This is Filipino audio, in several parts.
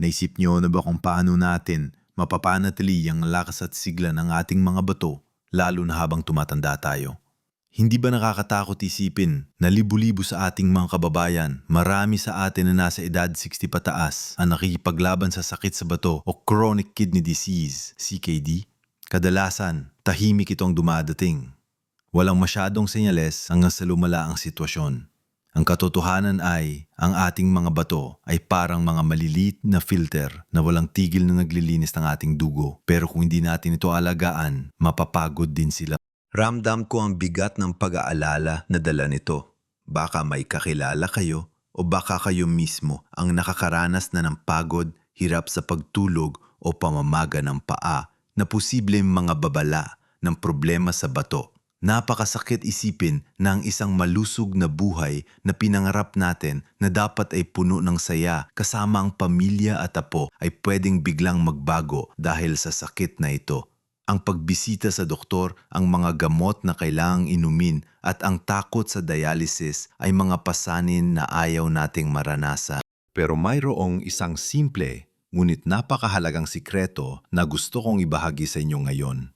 Naisip niyo na ba kung paano natin mapapanatili ang lakas at sigla ng ating mga bato, lalo na habang tumatanda tayo? Hindi ba nakakatakot isipin na libu-libo sa ating mga kababayan, marami sa atin na nasa edad 60 pataas ang nakikipaglaban sa sakit sa bato o chronic kidney disease, CKD? Kadalasan, tahimik itong dumadating. Walang masyadong senyales hanggang sa lumala ang sitwasyon. Ang katotohanan ay, ang ating mga bato ay parang mga maliliit na filter na walang tigil na naglilinis ng ating dugo. Pero kung hindi natin ito alagaan, mapapagod din sila. Ramdam ko ang bigat ng pag-aalala na dala nito. Baka may kakilala kayo o baka kayo mismo ang nakakaranas na ng pagod, hirap sa pagtulog o pamamaga ng paa na posibleng mga babala ng problema sa bato. Napakasakit isipin na ang isang malusog na buhay na pinangarap natin na dapat ay puno ng saya kasama ang pamilya at apo ay pwedeng biglang magbago dahil sa sakit na ito ang pagbisita sa doktor, ang mga gamot na kailangang inumin at ang takot sa dialysis ay mga pasanin na ayaw nating maranasan. Pero mayroong isang simple ngunit napakahalagang sikreto na gusto kong ibahagi sa inyo ngayon.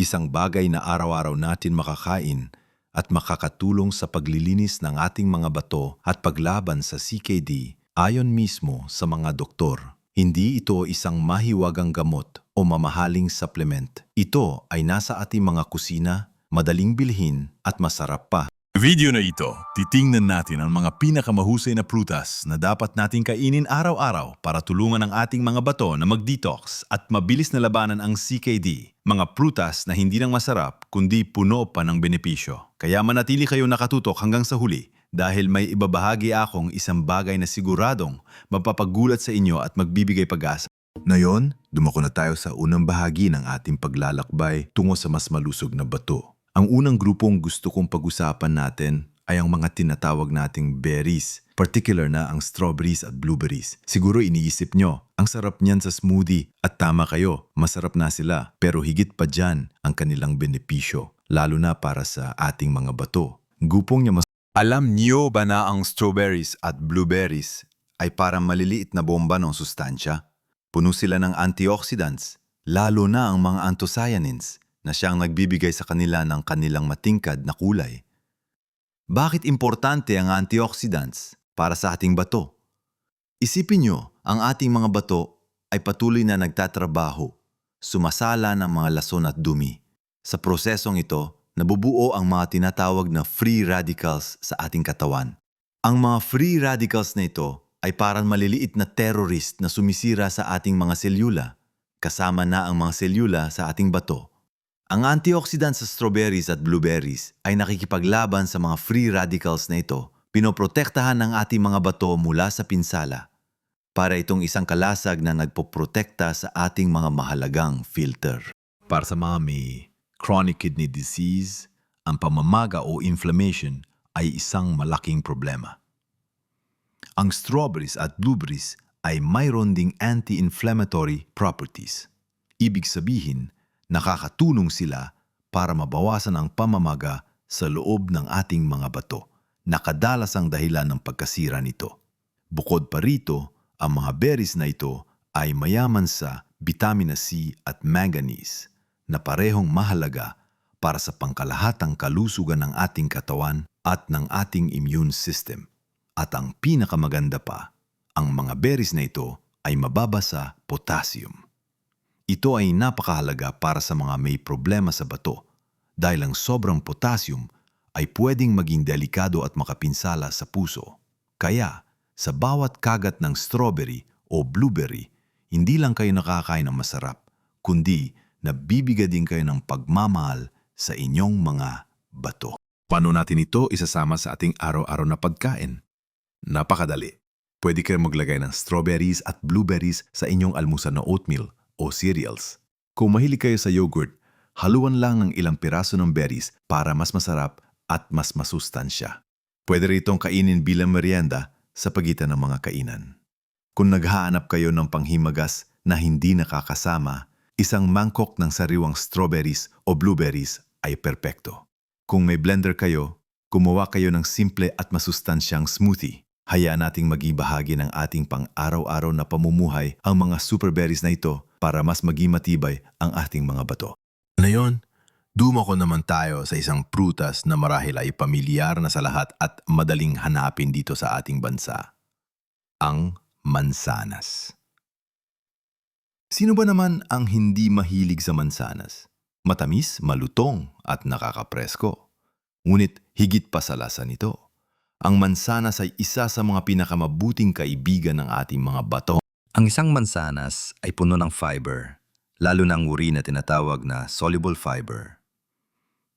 Isang bagay na araw-araw natin makakain at makakatulong sa paglilinis ng ating mga bato at paglaban sa CKD ayon mismo sa mga doktor. Hindi ito isang mahiwagang gamot o mamahaling supplement. Ito ay nasa ating mga kusina, madaling bilhin at masarap pa. Video na ito, titingnan natin ang mga pinakamahusay na prutas na dapat nating kainin araw-araw para tulungan ang ating mga bato na mag-detox at mabilis na labanan ang CKD. Mga prutas na hindi lang masarap kundi puno pa ng benepisyo. Kaya manatili kayo nakatutok hanggang sa huli dahil may ibabahagi akong isang bagay na siguradong mapapagulat sa inyo at magbibigay pag-asa. Ngayon, dumako na tayo sa unang bahagi ng ating paglalakbay tungo sa mas malusog na bato. Ang unang grupong gusto kong pag-usapan natin ay ang mga tinatawag nating berries, particular na ang strawberries at blueberries. Siguro iniisip nyo, ang sarap niyan sa smoothie at tama kayo, masarap na sila. Pero higit pa dyan ang kanilang benepisyo, lalo na para sa ating mga bato. Gupong niya mas alam niyo ba na ang strawberries at blueberries ay parang maliliit na bomba ng sustansya? Puno sila ng antioxidants, lalo na ang mga anthocyanins na siyang nagbibigay sa kanila ng kanilang matingkad na kulay. Bakit importante ang antioxidants para sa ating bato? Isipin nyo, ang ating mga bato ay patuloy na nagtatrabaho, sumasala ng mga lason at dumi. Sa prosesong ito, nabubuo ang mga tinatawag na free radicals sa ating katawan. Ang mga free radicals na ito ay parang maliliit na terrorist na sumisira sa ating mga selyula, kasama na ang mga selyula sa ating bato. Ang antioxidants sa strawberries at blueberries ay nakikipaglaban sa mga free radicals na ito, pinoprotektahan ng ating mga bato mula sa pinsala. Para itong isang kalasag na nagpoprotekta sa ating mga mahalagang filter. Para sa mga may chronic kidney disease, ang pamamaga o inflammation ay isang malaking problema. Ang strawberries at blueberries ay mayroon ding anti-inflammatory properties. Ibig sabihin, nakakatulong sila para mabawasan ang pamamaga sa loob ng ating mga bato na kadalas ang dahilan ng pagkasira nito. Bukod pa rito, ang mga berries na ito ay mayaman sa vitamina C at manganese na parehong mahalaga para sa pangkalahatang kalusugan ng ating katawan at ng ating immune system. At ang pinakamaganda pa, ang mga berries na ito ay mababa sa potassium. Ito ay napakahalaga para sa mga may problema sa bato dahil ang sobrang potassium ay pwedeng maging delikado at makapinsala sa puso. Kaya, sa bawat kagat ng strawberry o blueberry, hindi lang kayo nakakain ng masarap, kundi nabibigyan din kayo ng pagmamahal sa inyong mga bato. Paano natin ito isasama sa ating araw-araw na pagkain? Napakadali. Pwede kayo maglagay ng strawberries at blueberries sa inyong almusal na oatmeal o cereals. Kung mahilig kayo sa yogurt, haluan lang ng ilang piraso ng berries para mas masarap at mas masustansya. Pwede ritong kainin bilang merienda sa pagitan ng mga kainan. Kung naghahanap kayo ng panghimagas na hindi nakakasama, isang mangkok ng sariwang strawberries o blueberries ay perpekto. Kung may blender kayo, gumawa kayo ng simple at masustansyang smoothie. Hayaan nating maging bahagi ng ating pang-araw-araw na pamumuhay ang mga superberries na ito para mas maging matibay ang ating mga bato. Ngayon, dumako naman tayo sa isang prutas na marahil ay pamilyar na sa lahat at madaling hanapin dito sa ating bansa. Ang mansanas. Sino ba naman ang hindi mahilig sa mansanas? Matamis, malutong at nakakapresko. Ngunit higit pa sa lasa nito. Ang mansanas ay isa sa mga pinakamabuting kaibigan ng ating mga bato. Ang isang mansanas ay puno ng fiber, lalo na ang uri na tinatawag na soluble fiber.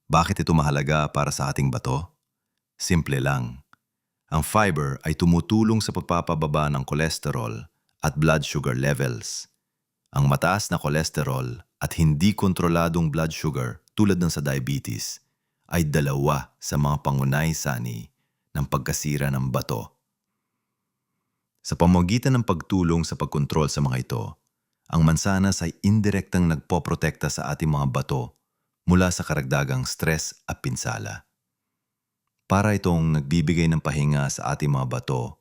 Bakit ito mahalaga para sa ating bato? Simple lang. Ang fiber ay tumutulong sa pagpapababa ng cholesterol at blood sugar levels. Ang mataas na cholesterol at hindi kontroladong blood sugar tulad ng sa diabetes ay dalawa sa mga pangunay sani ng pagkasira ng bato. Sa pamamagitan ng pagtulong sa pagkontrol sa mga ito, ang mansanas ay indirektang nagpoprotekta sa ating mga bato mula sa karagdagang stress at pinsala. Para itong nagbibigay ng pahinga sa ating mga bato,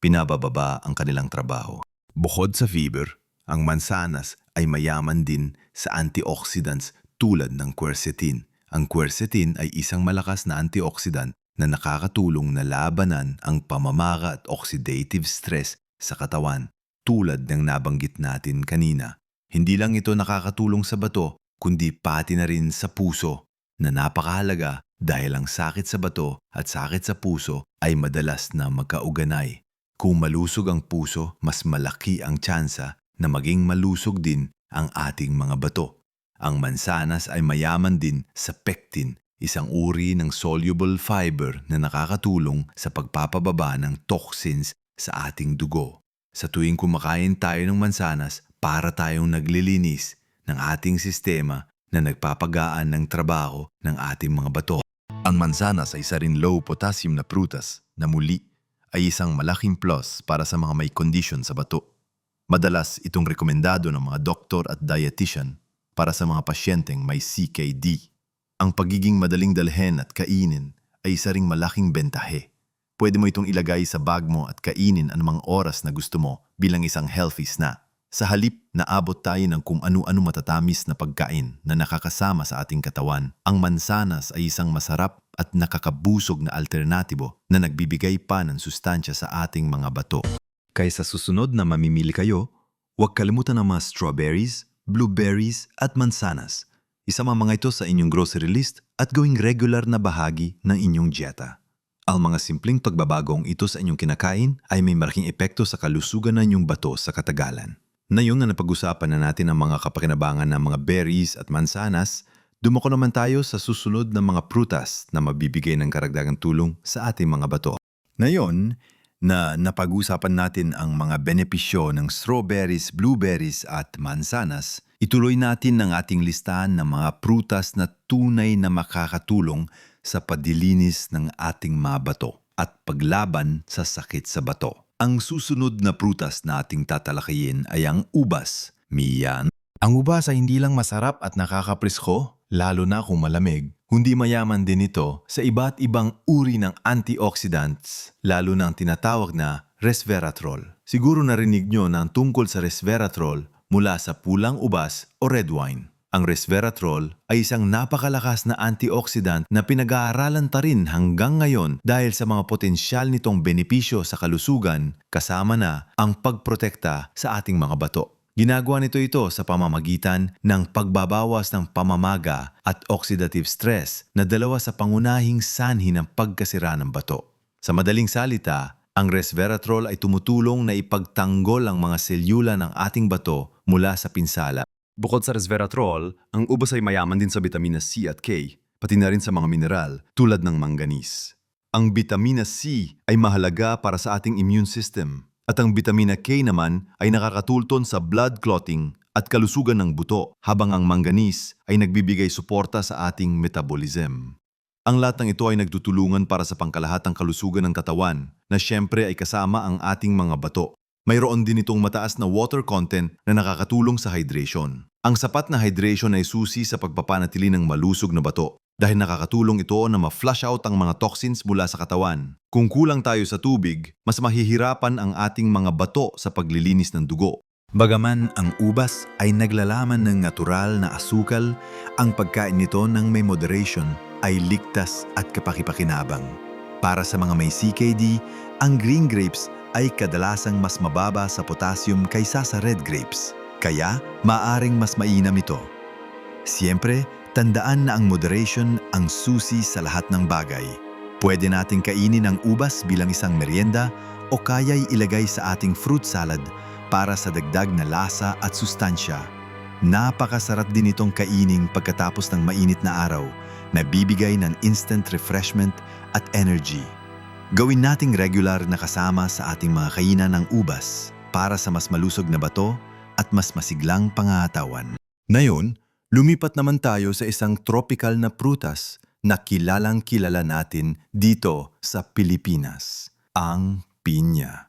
pinabababa ang kanilang trabaho. Bukod sa fiber, ang mansanas ay mayaman din sa antioxidants tulad ng quercetin. Ang quercetin ay isang malakas na antioxidant na nakakatulong na labanan ang pamamaga at oxidative stress sa katawan tulad ng nabanggit natin kanina. Hindi lang ito nakakatulong sa bato, kundi pati na rin sa puso na napakahalaga dahil ang sakit sa bato at sakit sa puso ay madalas na magkauganay. Kung malusog ang puso, mas malaki ang tsansa na maging malusog din ang ating mga bato. Ang mansanas ay mayaman din sa pectin, isang uri ng soluble fiber na nakakatulong sa pagpapababa ng toxins sa ating dugo. Sa tuwing kumakain tayo ng mansanas, para tayong naglilinis ng ating sistema na nagpapagaan ng trabaho ng ating mga bato. Ang mansanas ay isa rin low potassium na prutas na muli ay isang malaking plus para sa mga may condition sa bato. Madalas itong rekomendado ng mga doktor at dietitian para sa mga pasyenteng may CKD. Ang pagiging madaling dalhin at kainin ay isa ring malaking bentahe. Pwede mo itong ilagay sa bag mo at kainin anumang oras na gusto mo bilang isang healthy snack. Sa halip na abot tayo ng kung ano-ano matatamis na pagkain na nakakasama sa ating katawan, ang mansanas ay isang masarap at nakakabusog na alternatibo na nagbibigay pa ng sustansya sa ating mga bato. Kaya sa susunod na mamimili kayo, huwag kalimutan ang mga strawberries, blueberries at mansanas. Isama mga ito sa inyong grocery list at gawing regular na bahagi ng inyong dieta. Ang mga simpleng pagbabagong ito sa inyong kinakain ay may malaking epekto sa kalusugan ng inyong bato sa katagalan. Ngayon na napag-usapan na natin ang mga kapakinabangan ng mga berries at mansanas, dumako naman tayo sa susunod na mga prutas na mabibigay ng karagdagang tulong sa ating mga bato. Ngayon, na napag-usapan natin ang mga benepisyo ng strawberries, blueberries at mansanas, ituloy natin ang ating listahan ng mga prutas na tunay na makakatulong sa padilinis ng ating mga bato at paglaban sa sakit sa bato. Ang susunod na prutas na ating tatalakayin ay ang ubas. Miyan, Ang ubas ay hindi lang masarap at nakakaprisko, lalo na kung malamig. Kundi mayaman din ito sa iba't ibang uri ng antioxidants, lalo na ang tinatawag na resveratrol. Siguro narinig nyo na ang tungkol sa resveratrol mula sa pulang ubas o red wine. Ang resveratrol ay isang napakalakas na antioxidant na pinag-aaralan ta rin hanggang ngayon dahil sa mga potensyal nitong benepisyo sa kalusugan kasama na ang pagprotekta sa ating mga bato. Ginagawa nito ito sa pamamagitan ng pagbabawas ng pamamaga at oxidative stress na dalawa sa pangunahing sanhi ng pagkasira ng bato. Sa madaling salita, ang resveratrol ay tumutulong na ipagtanggol ang mga selyula ng ating bato mula sa pinsala. Bukod sa resveratrol, ang ubas ay mayaman din sa vitamina C at K, pati na rin sa mga mineral tulad ng manganese. Ang vitamina C ay mahalaga para sa ating immune system at ang vitamina K naman ay nakakatulton sa blood clotting at kalusugan ng buto habang ang manganese ay nagbibigay suporta sa ating metabolism. Ang lahat ng ito ay nagtutulungan para sa pangkalahatang kalusugan ng katawan na siyempre ay kasama ang ating mga bato. Mayroon din itong mataas na water content na nakakatulong sa hydration. Ang sapat na hydration ay susi sa pagpapanatili ng malusog na bato dahil nakakatulong ito na ma-flush out ang mga toxins mula sa katawan. Kung kulang tayo sa tubig, mas mahihirapan ang ating mga bato sa paglilinis ng dugo. Bagaman ang ubas ay naglalaman ng natural na asukal, ang pagkain nito ng may moderation ay ligtas at kapakipakinabang. Para sa mga may CKD, ang green grapes ay kadalasang mas mababa sa potassium kaysa sa red grapes. Kaya, maaring mas mainam ito. Siyempre, tandaan na ang moderation ang susi sa lahat ng bagay. Pwede nating kainin ang ubas bilang isang merienda o kaya'y ilagay sa ating fruit salad para sa dagdag na lasa at sustansya. Napakasarap din itong kaining pagkatapos ng mainit na araw na bibigay ng instant refreshment at energy. Gawin nating regular na kasama sa ating mga kainan ng ubas para sa mas malusog na bato at mas masiglang pangatawan. Ngayon, lumipat naman tayo sa isang tropical na prutas na kilalang kilala natin dito sa Pilipinas, ang pinya.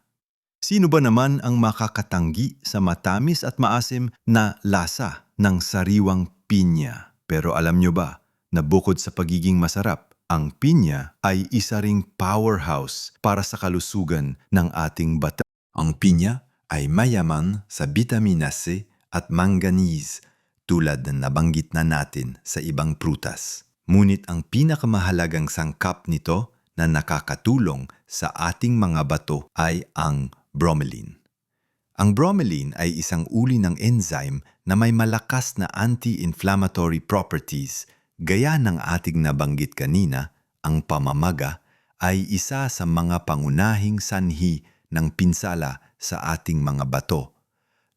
Sino ba naman ang makakatanggi sa matamis at maasim na lasa ng sariwang pinya? Pero alam nyo ba na bukod sa pagiging masarap, ang pinya ay isa ring powerhouse para sa kalusugan ng ating bata. Ang pinya ay mayaman sa vitamina C at manganese tulad ng nabanggit na natin sa ibang prutas. Ngunit ang pinakamahalagang sangkap nito na nakakatulong sa ating mga bato ay ang bromelain. Ang bromelain ay isang uri ng enzyme na may malakas na anti-inflammatory properties gaya ng ating nabanggit kanina, ang pamamaga ay isa sa mga pangunahing sanhi ng pinsala sa ating mga bato,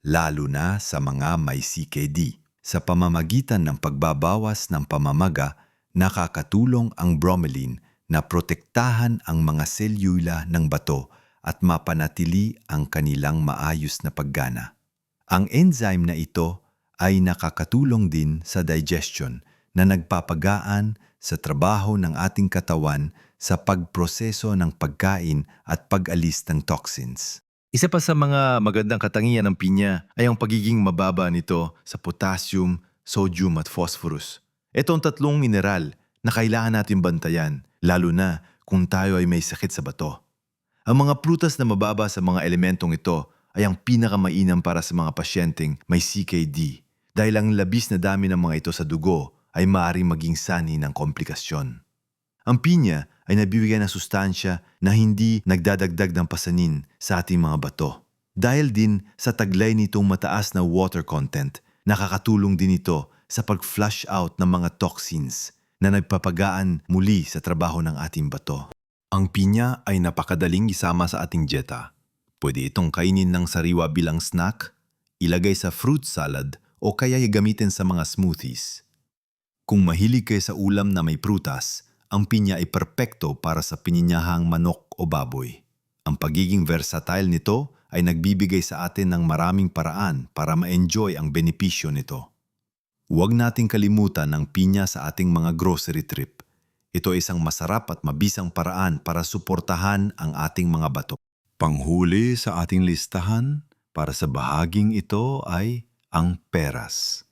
lalo na sa mga may CKD. Sa pamamagitan ng pagbabawas ng pamamaga, nakakatulong ang bromelain na protektahan ang mga selyula ng bato at mapanatili ang kanilang maayos na paggana. Ang enzyme na ito ay nakakatulong din sa digestion na nagpapagaan sa trabaho ng ating katawan sa pagproseso ng pagkain at pag-alis ng toxins. Isa pa sa mga magandang katangian ng pinya ay ang pagiging mababa nito sa potassium, sodium at phosphorus. Ito ang tatlong mineral na kailangan natin bantayan, lalo na kung tayo ay may sakit sa bato. Ang mga prutas na mababa sa mga elementong ito ay ang pinakamainam para sa mga pasyenteng may CKD dahil ang labis na dami ng mga ito sa dugo ay maaaring maging sani ng komplikasyon. Ang pinya ay nabibigyan ng sustansya na hindi nagdadagdag ng pasanin sa ating mga bato. Dahil din sa taglay nitong mataas na water content, nakakatulong din ito sa pag-flush out ng mga toxins na nagpapagaan muli sa trabaho ng ating bato. Ang pinya ay napakadaling isama sa ating dieta. Pwede itong kainin ng sariwa bilang snack, ilagay sa fruit salad o kaya gamitin sa mga smoothies. Kung mahilig kayo sa ulam na may prutas, ang pinya ay perpekto para sa pininyahang manok o baboy. Ang pagiging versatile nito ay nagbibigay sa atin ng maraming paraan para ma-enjoy ang benepisyo nito. Huwag nating kalimutan ang pinya sa ating mga grocery trip. Ito ay isang masarap at mabisang paraan para suportahan ang ating mga bato. Panghuli sa ating listahan para sa bahaging ito ay ang peras.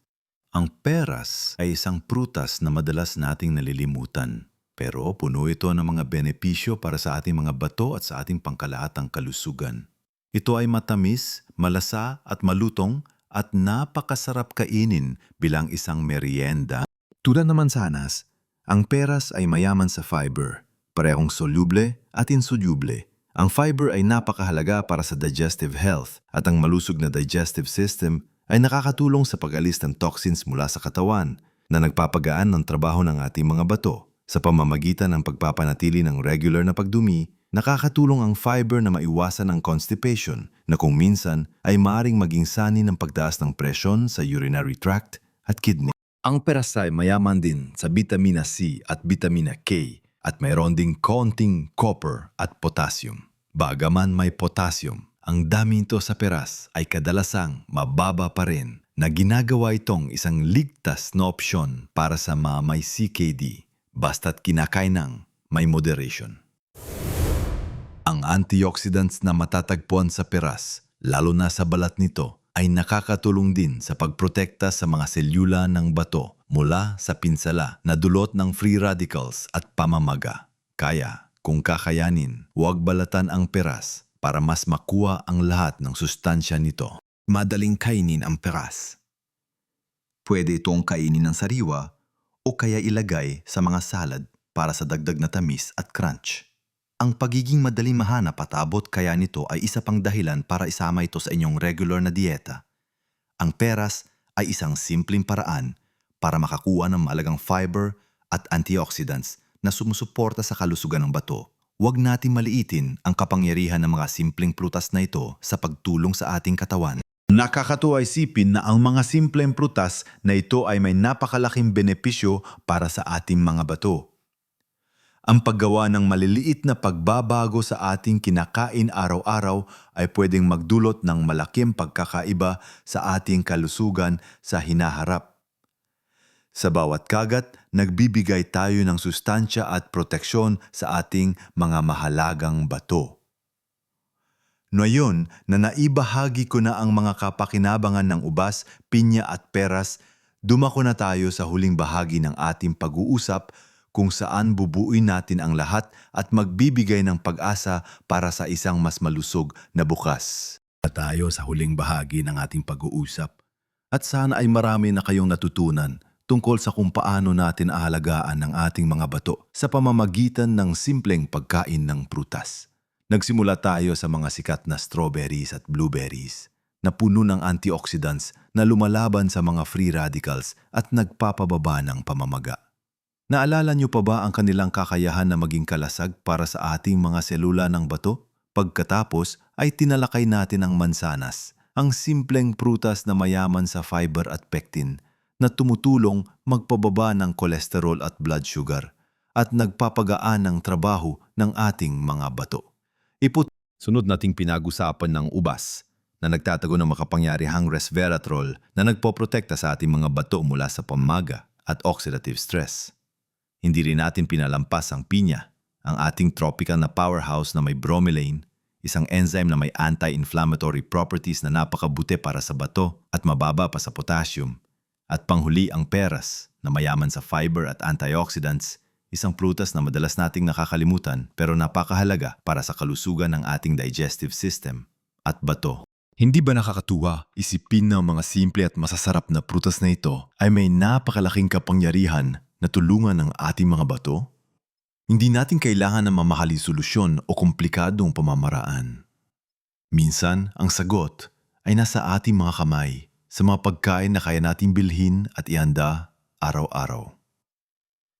Ang peras ay isang prutas na madalas nating nalilimutan. Pero puno ito ng mga benepisyo para sa ating mga bato at sa ating pangkalahatang kalusugan. Ito ay matamis, malasa at malutong at napakasarap kainin bilang isang merienda. Tulad naman sa anas, ang peras ay mayaman sa fiber, parehong soluble at insoluble. Ang fiber ay napakahalaga para sa digestive health at ang malusog na digestive system ay nakakatulong sa pag-alis ng toxins mula sa katawan na nagpapagaan ng trabaho ng ating mga bato. Sa pamamagitan ng pagpapanatili ng regular na pagdumi, nakakatulong ang fiber na maiwasan ang constipation na kung minsan ay maaring maging sani ng pagtaas ng presyon sa urinary tract at kidney. Ang peras ay mayaman din sa vitamina C at vitamina K at mayroon ding konting copper at potassium. Bagaman may potassium, ang dami nito sa peras ay kadalasang mababa pa rin na ginagawa itong isang ligtas na opsyon para sa mga may CKD basta't kinakain ng may moderation. Ang antioxidants na matatagpuan sa peras, lalo na sa balat nito, ay nakakatulong din sa pagprotekta sa mga selula ng bato mula sa pinsala na dulot ng free radicals at pamamaga. Kaya, kung kakayanin, huwag balatan ang peras para mas makuha ang lahat ng sustansya nito. Madaling kainin ang peras. Pwede itong kainin ng sariwa o kaya ilagay sa mga salad para sa dagdag na tamis at crunch. Ang pagiging madaling mahanap at abot kaya nito ay isa pang dahilan para isama ito sa inyong regular na dieta. Ang peras ay isang simpleng paraan para makakuha ng malagang fiber at antioxidants na sumusuporta sa kalusugan ng bato. Huwag natin maliitin ang kapangyarihan ng mga simpleng prutas na ito sa pagtulong sa ating katawan. Nakakatuwa isipin na ang mga simpleng prutas na ito ay may napakalaking benepisyo para sa ating mga bato. Ang paggawa ng maliliit na pagbabago sa ating kinakain araw-araw ay pwedeng magdulot ng malaking pagkakaiba sa ating kalusugan sa hinaharap. Sa bawat kagat, nagbibigay tayo ng sustansya at proteksyon sa ating mga mahalagang bato. Ngayon na naibahagi ko na ang mga kapakinabangan ng ubas, pinya at peras, dumako na tayo sa huling bahagi ng ating pag-uusap kung saan bubuuin natin ang lahat at magbibigay ng pag-asa para sa isang mas malusog na bukas. tayo sa huling bahagi ng ating pag-uusap. At sana ay marami na kayong natutunan tungkol sa kung paano natin ahalagaan ang ating mga bato sa pamamagitan ng simpleng pagkain ng prutas. Nagsimula tayo sa mga sikat na strawberries at blueberries na puno ng antioxidants na lumalaban sa mga free radicals at nagpapababa ng pamamaga. Naalala niyo pa ba ang kanilang kakayahan na maging kalasag para sa ating mga selula ng bato? Pagkatapos ay tinalakay natin ang mansanas, ang simpleng prutas na mayaman sa fiber at pectin na tumutulong magpababa ng kolesterol at blood sugar at nagpapagaan ng trabaho ng ating mga bato. Iput Sunod nating pinag-usapan ng ubas na nagtatago ng makapangyarihang resveratrol na nagpoprotekta sa ating mga bato mula sa pamaga at oxidative stress. Hindi rin natin pinalampas ang pinya, ang ating tropical na powerhouse na may bromelain, isang enzyme na may anti-inflammatory properties na napakabuti para sa bato at mababa pa sa potassium, at panghuli ang peras na mayaman sa fiber at antioxidants, isang prutas na madalas nating nakakalimutan pero napakahalaga para sa kalusugan ng ating digestive system at bato. Hindi ba nakakatuwa? Isipin na ang mga simple at masasarap na prutas na ito ay may napakalaking kapangyarihan na tulungan ng ating mga bato? Hindi natin kailangan ng mamahaling solusyon o komplikadong pamamaraan. Minsan, ang sagot ay nasa ating mga kamay sa mga pagkain na kaya nating bilhin at ihanda araw-araw.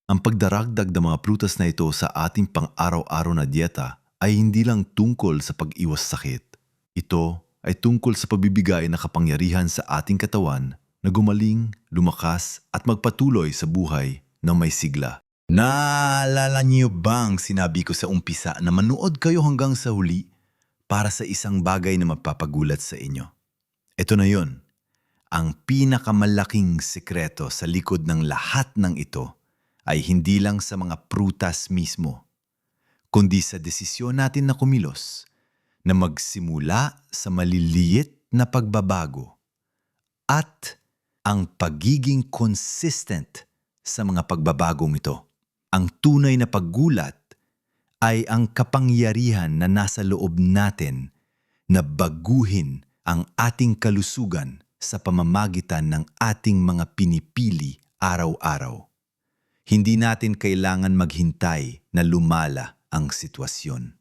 Ang pagdaragdag ng mga prutas na ito sa ating pang-araw-araw na dieta ay hindi lang tungkol sa pag-iwas sakit. Ito ay tungkol sa pagbibigay ng kapangyarihan sa ating katawan na gumaling, lumakas at magpatuloy sa buhay ng may sigla. Naalala niyo bang sinabi ko sa umpisa na manood kayo hanggang sa huli para sa isang bagay na magpapagulat sa inyo? Ito na yon. Ang pinakamalaking sekreto sa likod ng lahat ng ito ay hindi lang sa mga prutas mismo, kundi sa desisyon natin na kumilos na magsimula sa maliliit na pagbabago at ang pagiging consistent sa mga pagbabagong ito. Ang tunay na paggulat ay ang kapangyarihan na nasa loob natin na baguhin ang ating kalusugan sa pamamagitan ng ating mga pinipili araw-araw. Hindi natin kailangan maghintay na lumala ang sitwasyon.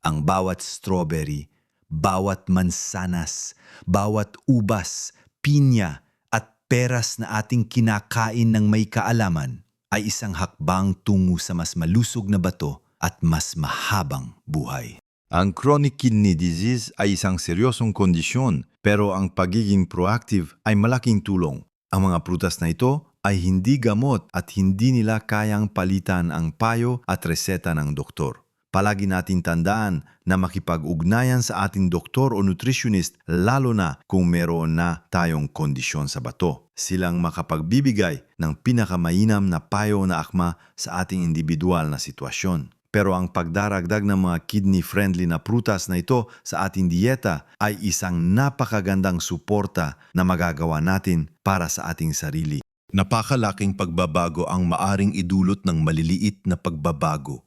Ang bawat strawberry, bawat mansanas, bawat ubas, pinya at peras na ating kinakain ng may kaalaman ay isang hakbang tungo sa mas malusog na bato at mas mahabang buhay. Ang chronic kidney disease ay isang seryosong kondisyon pero ang pagiging proactive ay malaking tulong. Ang mga prutas na ito ay hindi gamot at hindi nila kayang palitan ang payo at reseta ng doktor. Palagi natin tandaan na makipag-ugnayan sa ating doktor o nutritionist lalo na kung meron na tayong kondisyon sa bato. Silang makapagbibigay ng pinakamainam na payo na akma sa ating individual na sitwasyon. Pero ang pagdaragdag ng mga kidney-friendly na prutas na ito sa ating dieta ay isang napakagandang suporta na magagawa natin para sa ating sarili. Napakalaking pagbabago ang maaring idulot ng maliliit na pagbabago.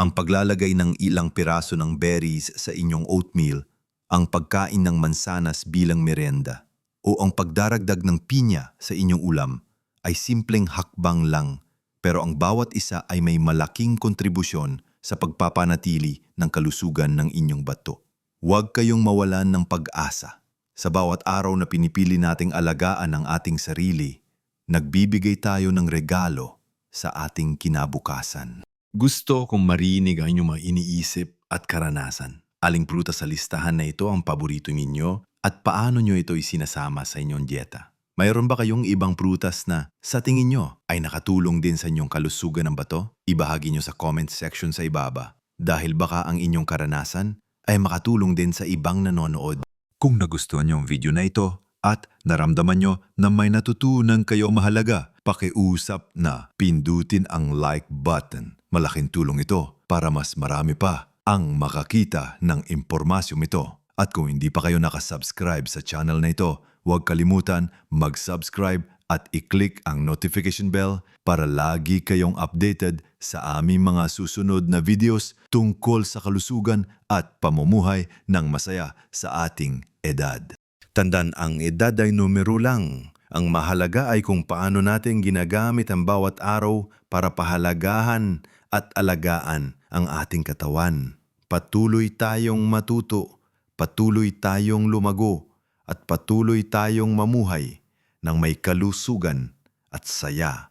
Ang paglalagay ng ilang piraso ng berries sa inyong oatmeal, ang pagkain ng mansanas bilang merenda, o ang pagdaragdag ng pinya sa inyong ulam ay simpleng hakbang lang pero ang bawat isa ay may malaking kontribusyon sa pagpapanatili ng kalusugan ng inyong bato. Huwag kayong mawalan ng pag-asa. Sa bawat araw na pinipili nating alagaan ang ating sarili, nagbibigay tayo ng regalo sa ating kinabukasan. Gusto kong marinig ang inyong mga iniisip at karanasan. Aling prutas sa listahan na ito ang paborito ninyo at paano nyo ito isinasama sa inyong dieta? Mayroon ba kayong ibang prutas na sa tingin nyo ay nakatulong din sa inyong kalusugan ng bato? Ibahagi nyo sa comment section sa ibaba dahil baka ang inyong karanasan ay makatulong din sa ibang nanonood. Kung nagustuhan niyo ang video na ito at naramdaman niyo na may natutunan kayo mahalaga, pakiusap na pindutin ang like button. Malaking tulong ito para mas marami pa ang makakita ng impormasyong ito. At kung hindi pa kayo nakasubscribe sa channel na ito, huwag kalimutan mag-subscribe at i-click ang notification bell para lagi kayong updated sa aming mga susunod na videos tungkol sa kalusugan at pamumuhay ng masaya sa ating edad. Tandaan ang edad ay numero lang. Ang mahalaga ay kung paano natin ginagamit ang bawat araw para pahalagahan at alagaan ang ating katawan. Patuloy tayong matuto, patuloy tayong lumago, at patuloy tayong mamuhay ng may kalusugan at saya.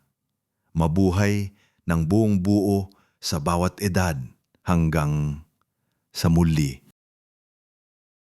Mabuhay ng buong buo sa bawat edad hanggang sa muli.